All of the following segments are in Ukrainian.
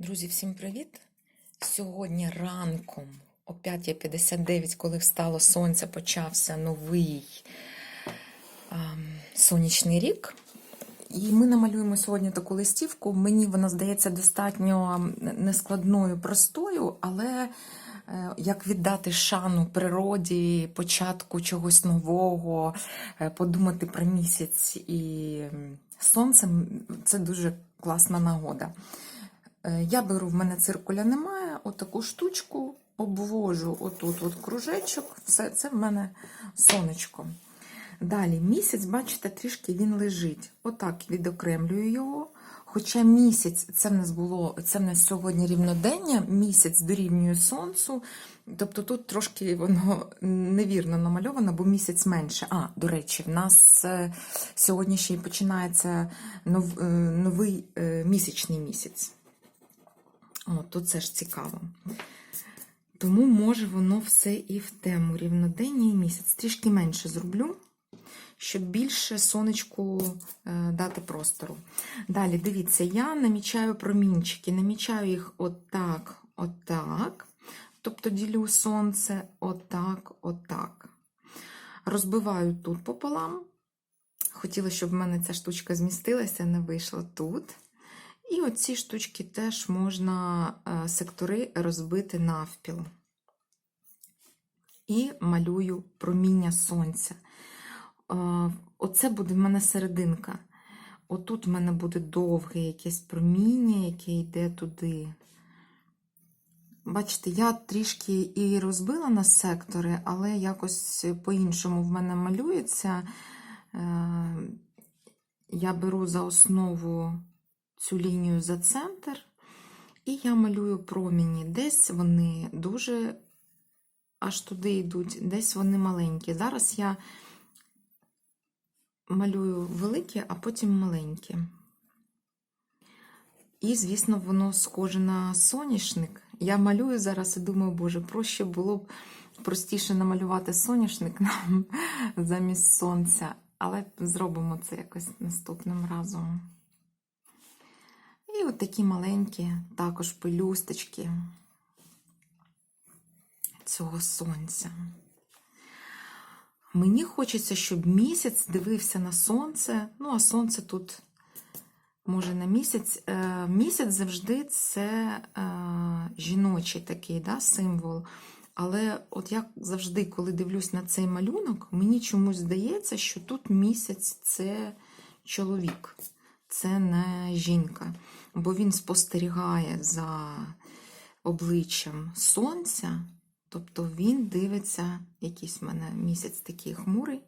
Друзі, всім привіт! Сьогодні ранком о 5.59, коли встало сонце, почався новий ем, сонячний рік. І ми намалюємо сьогодні таку листівку. Мені вона здається достатньо нескладною, простою, але е, як віддати шану природі, початку чогось нового, е, подумати про місяць і сонце це дуже класна нагода. Е, Я беру, в мене циркуля немає, отаку штучку обвожу отут от кружечок, все це в мене сонечко. Далі місяць, бачите, трішки він лежить. Отак відокремлюю його. Хоча місяць, це в нас було, це в нас сьогодні рівнодення, місяць дорівнює сонцю. Тобто тут трошки воно невірно намальовано, бо місяць менше. А, до речі, в нас е, сьогодні ще й починається е, новий місячний місяць. О, то це ж цікаво. Тому, може, воно все і в тему рівнодення і місяць. Трішки менше зроблю, щоб більше сонечку е, дати простору. Далі, дивіться, я намічаю промінчики, намічаю їх отак, отак. Тобто ділю сонце отак, отак. Розбиваю тут пополам. Хотіла, щоб в мене ця штучка змістилася, не вийшло тут. І оці штучки теж можна е, сектори розбити навпіл. І малюю проміння сонця. Е, Оце буде в мене серединка. Отут в мене буде довге якесь проміння, яке йде туди. Бачите, я трішки і розбила на сектори, але якось по-іншому в мене малюється. Е, Я беру за основу цю лінію за центр, і я малюю проміні. Десь вони дуже аж туди йдуть, десь вони маленькі. Зараз я малюю великі, а потім маленькі. І, звісно, воно схоже на соняшник. Я малюю зараз і думаю, боже, проще було б простіше намалювати соняшник нам замість сонця. Але зробимо це якось наступним разом. І от такі маленькі також пелюсточки цього сонця. Мені хочеться, щоб місяць дивився на сонце. Ну, а сонце тут, може, на місяць. Е, Місяць завжди це е, жіночий такий да, символ. Але от я завжди, коли дивлюсь на цей малюнок, мені чомусь здається, що тут місяць це чоловік, це не жінка. Бо він спостерігає за обличчям сонця, тобто він дивиться, якийсь в мене місяць такий хмурий,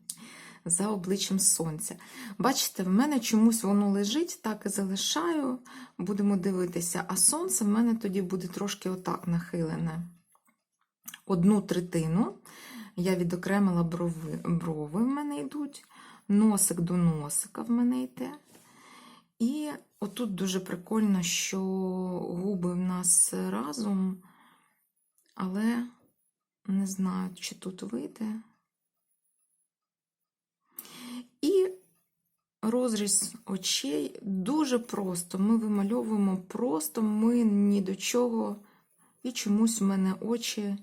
за обличчям сонця. Бачите, в мене чомусь воно лежить, так і залишаю, будемо дивитися, а сонце в мене тоді буде трошки отак нахилене. Одну третину я відокремила брови, брови в мене йдуть, носик до носика в мене йде. І отут дуже прикольно, що губи в нас разом, але не знаю, чи тут вийде. І розріз очей дуже просто. Ми вимальовуємо просто, ми ні до чого, і чомусь в мене очі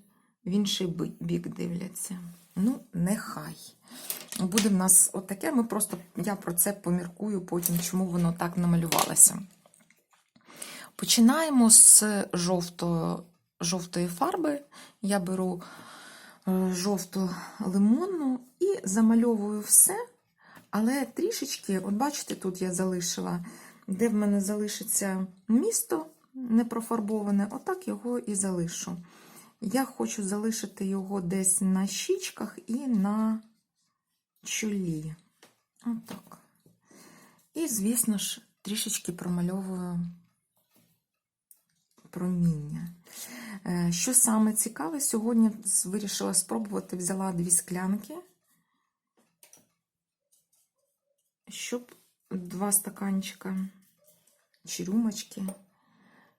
в інший бік дивляться. Ну, нехай. Буде в нас отаке, ми просто, я про це поміркую потім, чому воно так намалювалося. Починаємо з жовто, жовтої фарби. Я беру е, жовту лимонну і замальовую все. Але трішечки, от бачите, тут я залишила, де в мене залишиться місто непрофарбоване, отак його і залишу. Я хочу залишити його десь на щічках і на чолі. Отак. І, звісно ж, трішечки промальовую проміння. Е, Що саме цікаве, сьогодні вирішила спробувати, взяла дві склянки, щоб два стаканчика чи рюмочки,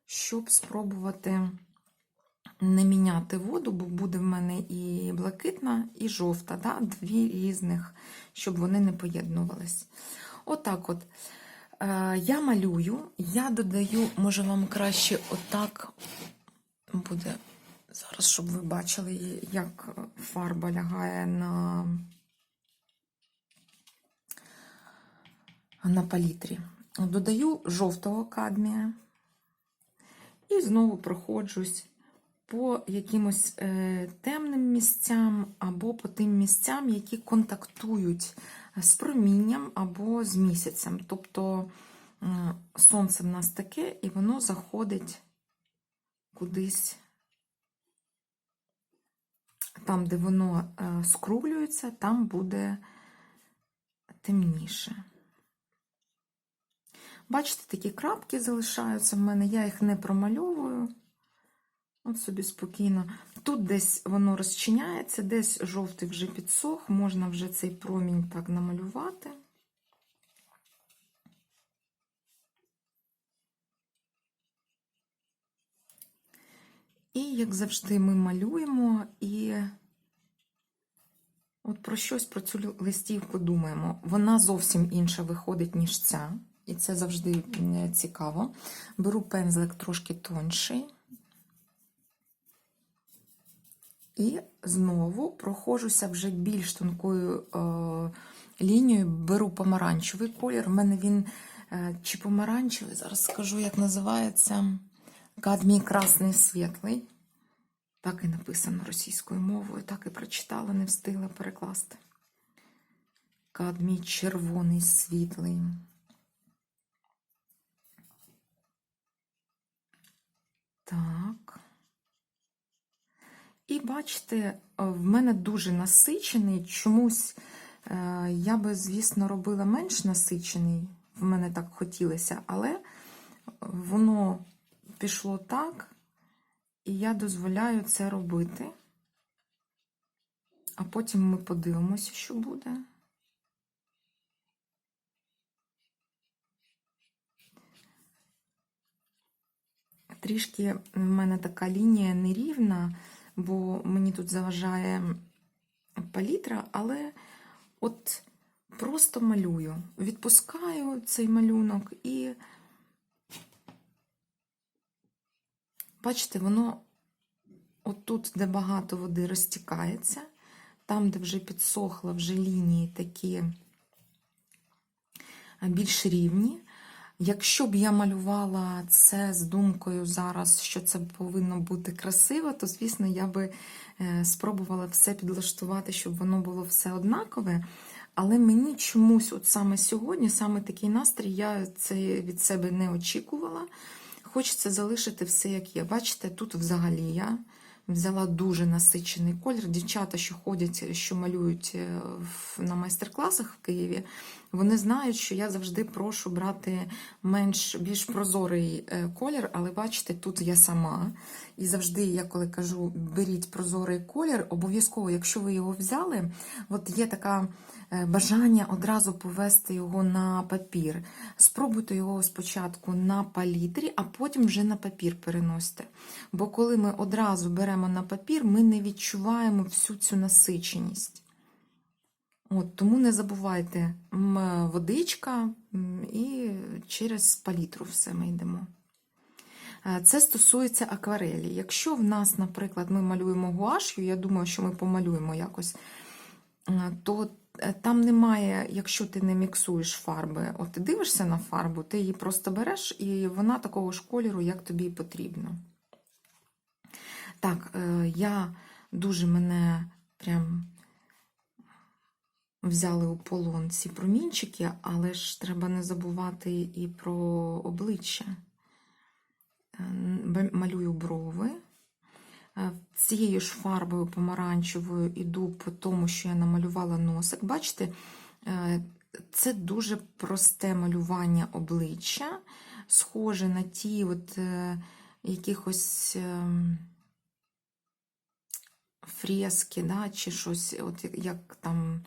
щоб спробувати не міняти воду, бо буде в мене і блакитна, і жовта, да? дві різних, щоб вони не поєднувались. Отак от. е, я малюю, я додаю, може вам краще отак буде зараз, щоб ви бачили, як фарба лягає на, на палітрі. Додаю жовтого кадмія і знову проходжусь по якимось е, темним місцям або по тим місцям, які контактують з промінням або з місяцем. Тобто сонце в нас таке, і воно заходить кудись там, де воно е, скруглюється, там буде темніше. Бачите, такі крапки залишаються в мене, я їх не промальовую. От собі спокійно. Тут десь воно розчиняється, десь жовтий вже підсох, можна вже цей промінь так намалювати. І, як завжди, ми малюємо і от про щось про цю листівку думаємо. Вона зовсім інша виходить, ніж ця. І це завжди цікаво. Беру пензлик трошки тонший. І знову проходжуся вже більш тонкою е, лінією, беру помаранчевий колір. У мене він е, чи помаранчевий, зараз скажу, як називається. Кадмій красний світлий. Так і написано російською мовою, так і прочитала, не встигла перекласти. Кадмій червоний світлий. Так. І бачите, е, в мене дуже насичений. Чомусь е, я би, звісно, робила менш насичений, в мене так хотілося, але воно пішло так, і я дозволяю це робити. А потім ми подивимося, що буде. Трішки в мене така лінія нерівна, бо мені тут заважає палітра, але от просто малюю. Відпускаю цей малюнок і, бачите, воно отут, де багато води, розтікається, там, де вже підсохла вже лінії такі більш рівні. Якщо б я малювала це з думкою зараз, що це повинно бути красиво, то, звісно, я би е, спробувала все підлаштувати, щоб воно було все однакове. Але мені чомусь, от саме сьогодні, саме такий настрій, я це від себе не очікувала. Хочеться залишити все, як є. Бачите, тут взагалі я взяла дуже насичений колір. Дівчата, що ходять, що малюють е, на майстер-класах в Києві, вони знають, що я завжди прошу брати менш більш прозорий е, колір, але бачите, тут я сама. І завжди, я коли кажу, беріть прозорий колір, обов'язково, якщо ви його взяли, от є така бажання одразу повести його на папір. Спробуйте його спочатку на палітрі, а потім вже на папір переносите. Бо коли ми одразу беремо на папір, ми не відчуваємо всю цю насиченість. От, Тому не забувайте водичка і через палітру все ми йдемо. Це стосується акварелі. Якщо в нас, наприклад, ми малюємо гуашю, я думаю, що ми помалюємо якось, то там немає, якщо ти не міксуєш фарби, от ти дивишся на фарбу, ти її просто береш, і вона такого ж кольору, як тобі потрібно. Так, я дуже мене прям взяли у полон ці промінчики, але ж треба не забувати і про обличчя. Малюю брови. Цією ж фарбою помаранчевою іду по тому, що я намалювала носик. Бачите, це дуже просте малювання обличчя, схоже на ті от якихось фрески, да, чи щось, от як там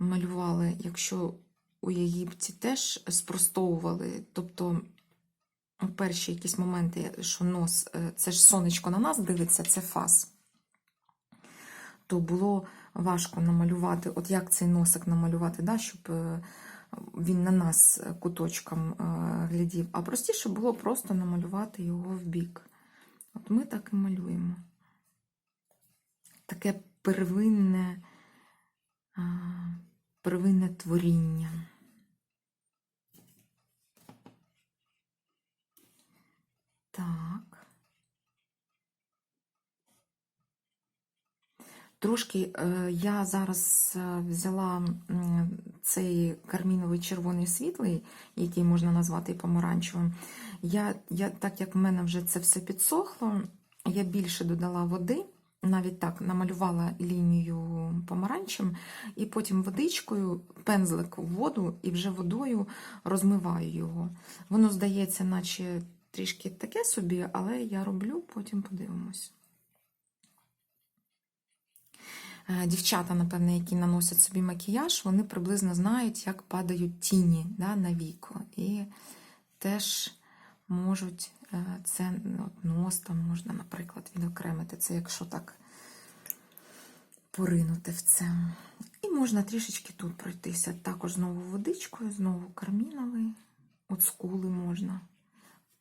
малювали, якщо у Єгипті теж спростовували, тобто перші якісь моменти, що нос, це ж сонечко на нас дивиться, це фас, то було важко намалювати, от як цей носик намалювати, да, щоб він на нас куточком е, глядів, а простіше було просто намалювати його в бік. От ми так і малюємо. Таке первинне, первинне творіння. Так. Трошки е, я зараз е, взяла цей карміновий червоний світлий, який можна назвати помаранчевим. Я, я, так як в мене вже це все підсохло, я більше додала води, навіть так намалювала лінію помаранчем, і потім водичкою, пензлик в воду, і вже водою розмиваю його. Воно здається, наче трішки таке собі, але я роблю, потім подивимось. Е, Дівчата, напевне, які наносять собі макіяж, вони приблизно знають, як падають тіні да, на віко. І теж можуть це от, нос там можна, наприклад, відокремити. Це якщо так поринути в це. І можна трішечки тут пройтися. Також знову водичкою, знову карміновий, от скули можна.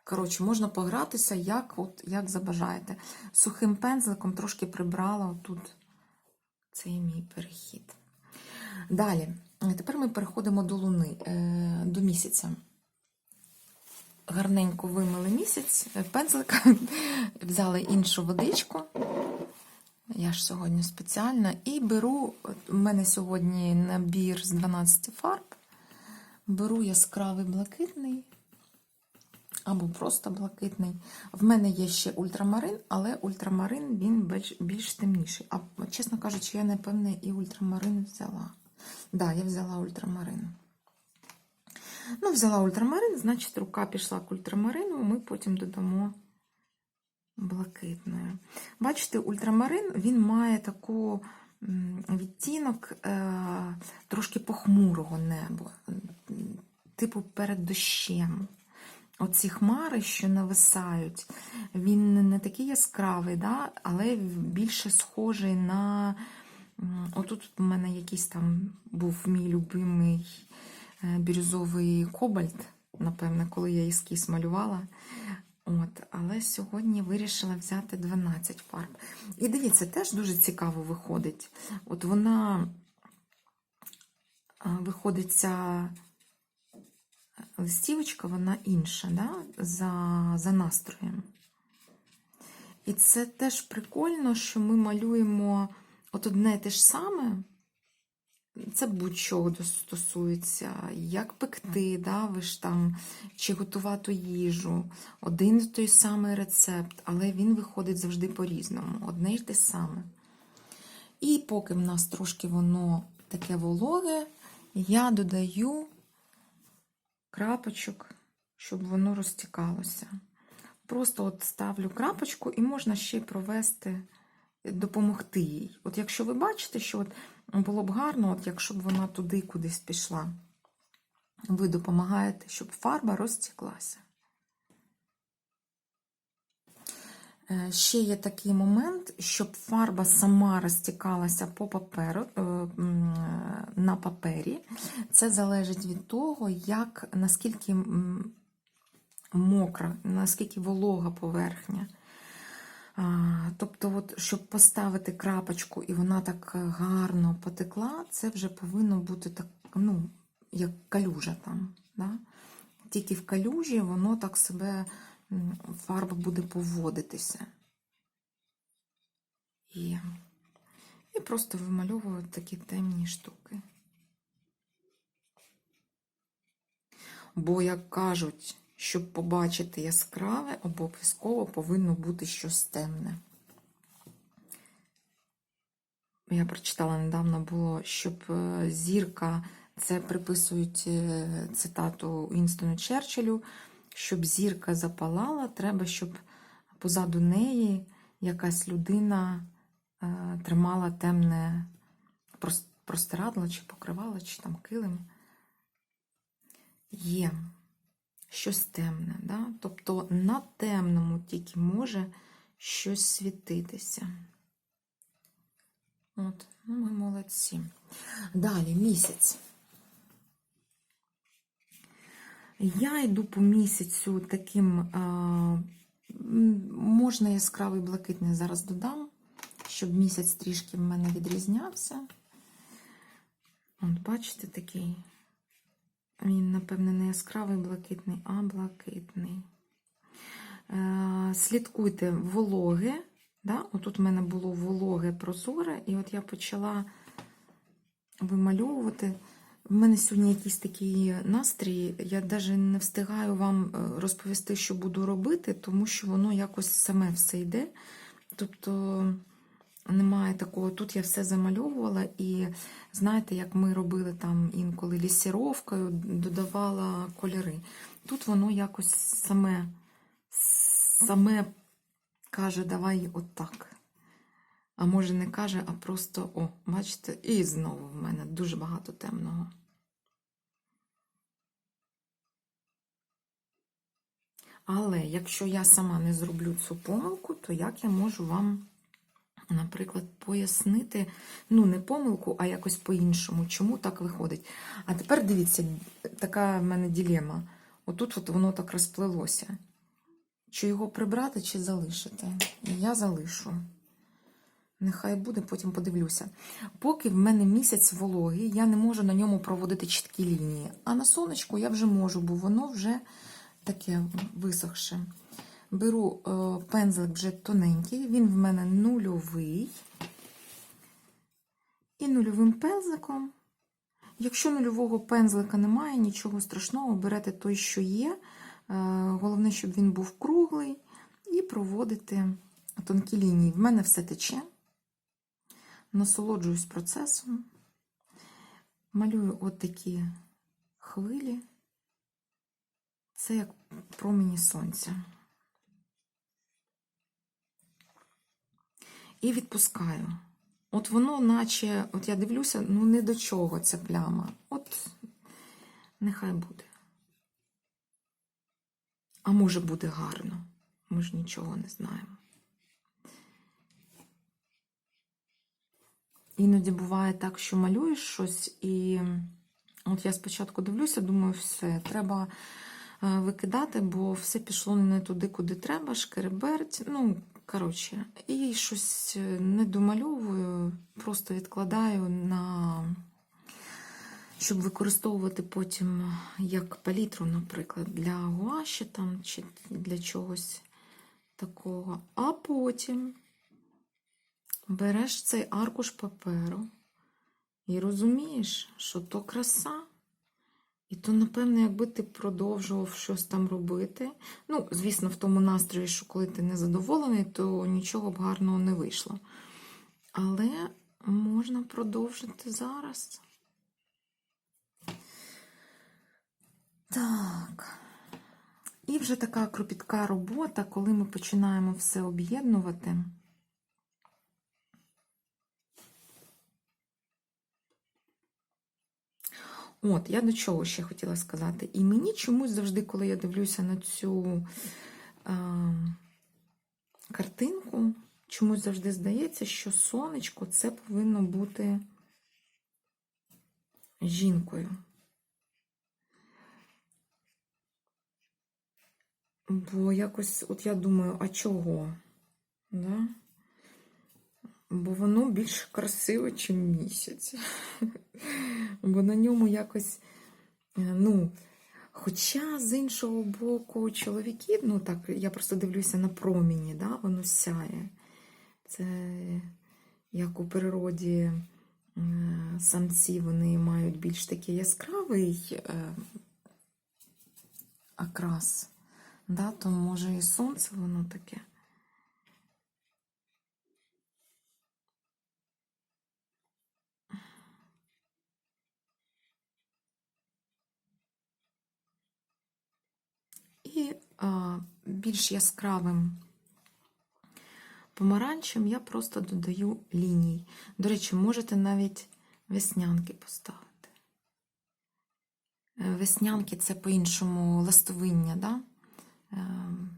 Коротше, можна погратися, як, от, як забажаєте. Сухим пензликом трошки прибрала отут. Це і мій перехід. Далі, тепер ми переходимо до луни, е, до місяця. Гарненько вимили місяць, е, пензлика, взяли іншу водичку. Я ж сьогодні спеціальна. І беру, у мене сьогодні набір з 12 фарб. Беру яскравий блакитний або просто блакитний. В мене є ще ультрамарин, але ультрамарин він більш, більш темніший. А чесно кажучи, я напевне і ультрамарин взяла. Так, да, я взяла ультрамарин. Ну, взяла ультрамарин, значить, рука пішла к ультрамарину, ми потім додамо блакитною. Бачите, ультрамарин він має таку відтінок е, трошки похмурого неба, типу перед дощем. Оці хмари, що нависають, він не такий яскравий, да? але більше схожий на. Отут у мене якийсь там був мій любимий бірюзовий кобальт, напевне, коли я ескіз малювала. От, але сьогодні вирішила взяти 12 фарб. І дивіться, теж дуже цікаво виходить. От вона виходить ця листівочка, вона інша, да? за, за настроєм. І це теж прикольно, що ми малюємо от одне те ж саме. Це будь-чого стосується, як пекти, да, ви ж там, чи готувати їжу. Один і той самий рецепт, але він виходить завжди по-різному. Одне й те саме. І поки в нас трошки воно таке вологе, я додаю крапочок, щоб воно розтікалося. Просто от ставлю крапочку і можна ще провести, допомогти їй. От якщо ви бачите, що от було б гарно, от якщо б вона туди кудись пішла, ви допомагаєте, щоб фарба розтіклася. Е, Ще є такий момент, щоб фарба сама розтікалася по паперу, е, на папері. Це залежить від того, як, наскільки мокра, наскільки волога поверхня. Тобто, от, щоб поставити крапочку і вона так гарно потекла, це вже повинно бути так, ну, як калюжа там. Да? Тільки в калюжі воно так себе фарба буде поводитися. І, і просто вимальовую такі темні штуки. Бо, як кажуть, щоб побачити яскраве, обов'язково повинно бути щось темне. Я прочитала недавно було, щоб е, зірка, це приписують е, цитату Уінстону Черчиллю, щоб зірка запалала, треба, щоб позаду неї якась людина е, тримала темне простирадло, чи покривало, чи там килим. Є щось темне. Да? Тобто на темному тільки може щось світитися. От, ну ми молодці. Далі місяць. Я йду по місяцю таким, можна яскравий блакитний зараз додам, щоб місяць трішки в мене відрізнявся. От, бачите, такий. Він, напевне, не яскравий блакитний, а блакитний. Е, слідкуйте вологе. Да? Отут в мене було вологе прозоре, і от я почала вимальовувати. В мене сьогодні якийсь такий настрій. Я навіть не встигаю вам е, розповісти, що буду робити, тому що воно якось саме все йде. Тобто немає такого. Тут я все замальовувала, і знаєте, як ми робили там інколи лісіровкою, додавала кольори. Тут воно якось саме, саме каже, давай отак. А може не каже, а просто, о, бачите, і знову в мене дуже багато темного. Але якщо я сама не зроблю цю помилку, то як я можу вам, наприклад, пояснити, ну, не помилку, а якось по-іншому, чому так виходить. А тепер дивіться, така в мене ділема. Отут от воно так розплилося. Чи його прибрати, чи залишити? Я залишу. Нехай буде, потім подивлюся. Поки в мене місяць вологий, я не можу на ньому проводити чіткі лінії. А на сонечку я вже можу, бо воно вже таке висохше. Беру е, пензлик вже тоненький, він в мене нульовий. І нульовим пензликом. Якщо нульового пензлика немає, нічого страшного, берете той, що є. Е, головне, щоб він був круглий, і проводите тонкі лінії. В мене все тече. Насолоджуюсь процесом. Малюю от такі хвилі. Це як промені сонця. І відпускаю. От воно, наче, от я дивлюся, ну не до чого ця пляма. От нехай буде. А може буде гарно. Ми ж нічого не знаємо. Іноді буває так, що малюєш щось, і от я спочатку дивлюся, думаю, все, треба е, викидати, бо все пішло не туди, куди треба, шкереберть. Ну, коротше, і щось не домальовую, просто відкладаю на. Щоб використовувати потім як палітру, наприклад, для гуаші там, чи для чогось такого. А потім береш цей аркуш паперу і розумієш, що то краса. І то, напевно, якби ти продовжував щось там робити. Ну, звісно, в тому настрої, що коли ти не задоволений, то нічого б гарного не вийшло. Але можна продовжити зараз. Так. І вже така кропітка робота, коли ми починаємо все об'єднувати. От, я до чого ще хотіла сказати. І мені чомусь завжди, коли я дивлюся на цю а, картинку, чомусь завжди здається, що сонечко це повинно бути жінкою. Бо якось, от я думаю, а чого? Да? Бо воно більш красиве, ніж місяць. Бо на ньому якось, ну, хоча з іншого боку, чоловіки, ну так, я просто дивлюся на проміні, да, воно сяє. Це як у природі самці вони мають більш такий яскравий окрас. Да, то може і сонце воно таке. І більш яскравим помаранчем я просто додаю ліній. До речі, можете навіть веснянки поставити. Е, веснянки це по-іншому ластовиння, да? Ем.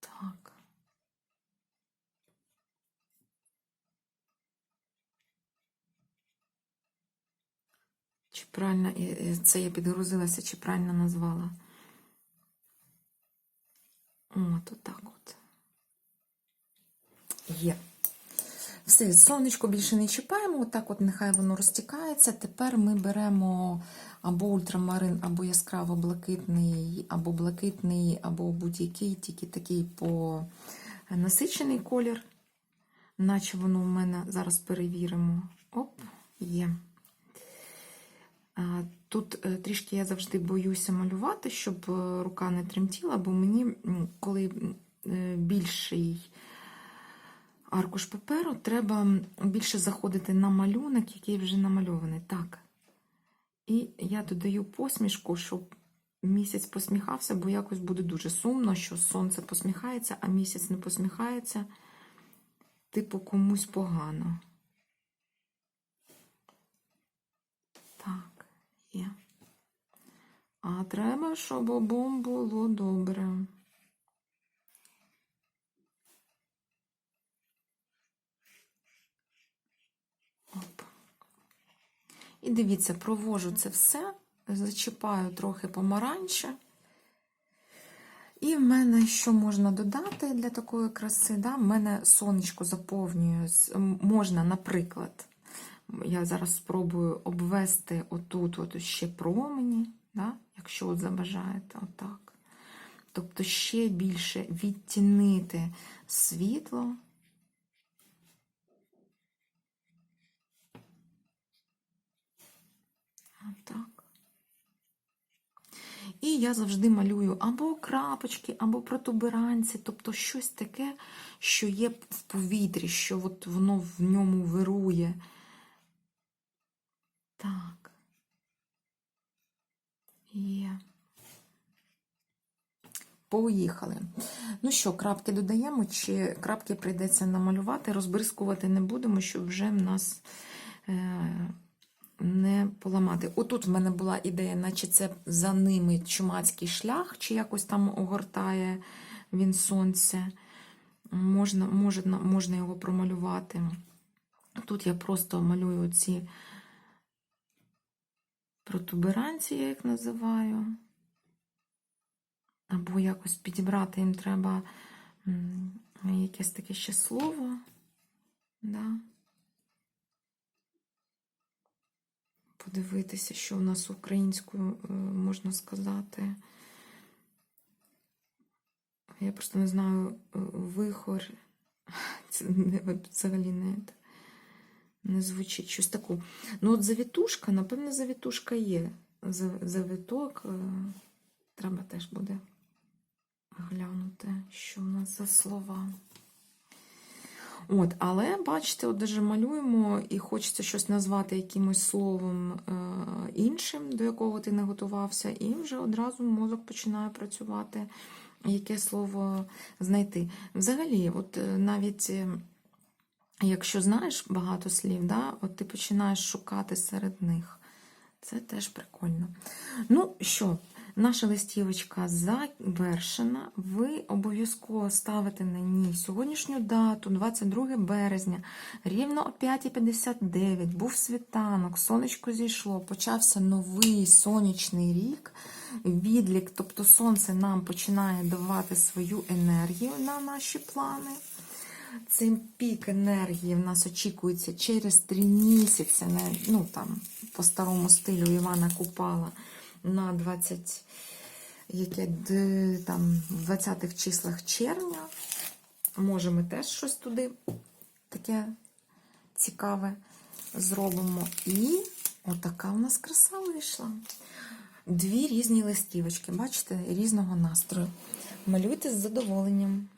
Так. Чи правильно е, е, це я підгрузилася, чи правильно назвала? От, отак от. Є. Все, сонечко більше не чіпаємо, отак от нехай воно розтікається. Тепер ми беремо або ультрамарин, або яскраво блакитний, або блакитний, або будь-який, тільки такий по насичений колір. Наче воно у мене зараз перевіримо. Оп, є. Тут е, трішки я завжди боюся малювати, щоб е, рука не тремтіла, бо мені, коли е, більший аркуш паперу, треба більше заходити на малюнок, який вже намальований. Так. І я додаю посмішку, щоб місяць посміхався, бо якось буде дуже сумно, що сонце посміхається, а місяць не посміхається. Типу комусь погано. Так, є. А треба, щоб обом було добре. Оп. І дивіться, провожу це все, зачіпаю трохи помаранче. І в мене що можна додати для такої краси? Да? В мене сонечко заповнює. Можна, наприклад, я зараз спробую обвести отут от ще промені, да? якщо от забажаєте, отак. Тобто ще більше відтінити світло. Отак. І я завжди малюю або крапочки, або протуберанці, тобто щось таке, що є в повітрі, що от воно в ньому вирує. Так. Є. Поїхали. Ну що, крапки додаємо, чи крапки прийдеться намалювати, розбризкувати не будемо, щоб вже в нас е, не поламати. Отут в мене була ідея, наче це за ними чумацький шлях, чи якось там огортає він сонце. Можна, можна, можна його промалювати. Тут я просто малюю ці протуберанці, я їх називаю. Або якось підібрати їм треба якесь таке ще слово. Да. Подивитися, що в нас українською е, можна сказати. Я просто не знаю е, вихор. Це взагалі не, не звучить щось таку. Ну, от завітушка, напевно, завітушка є. За- Завиток. е, Треба теж буде глянути, що в нас за слова. От, але, бачите, от даже малюємо і хочеться щось назвати якимось словом е, іншим, до якого ти не готувався, і вже одразу мозок починає працювати, яке слово знайти. Взагалі, от е, навіть е, якщо знаєш багато слів, да, от ти починаєш шукати серед них. Це теж прикольно. Ну що, наша листівочка завершена. Ви обов'язково ставите на ній сьогоднішню дату, 22 березня, рівно о 5.59. Був світанок, сонечко зійшло, почався новий сонячний рік. Відлік, тобто сонце нам починає давати свою енергію на наші плани. Цей пік енергії в нас очікується через три місяці, ну там, по старому стилю Івана Купала на 20, яке, там, в 20-х числах червня. Може, ми теж щось туди таке цікаве зробимо. І отака у нас краса вийшла. Дві різні листівочки, бачите, різного настрою. Малюйте з задоволенням.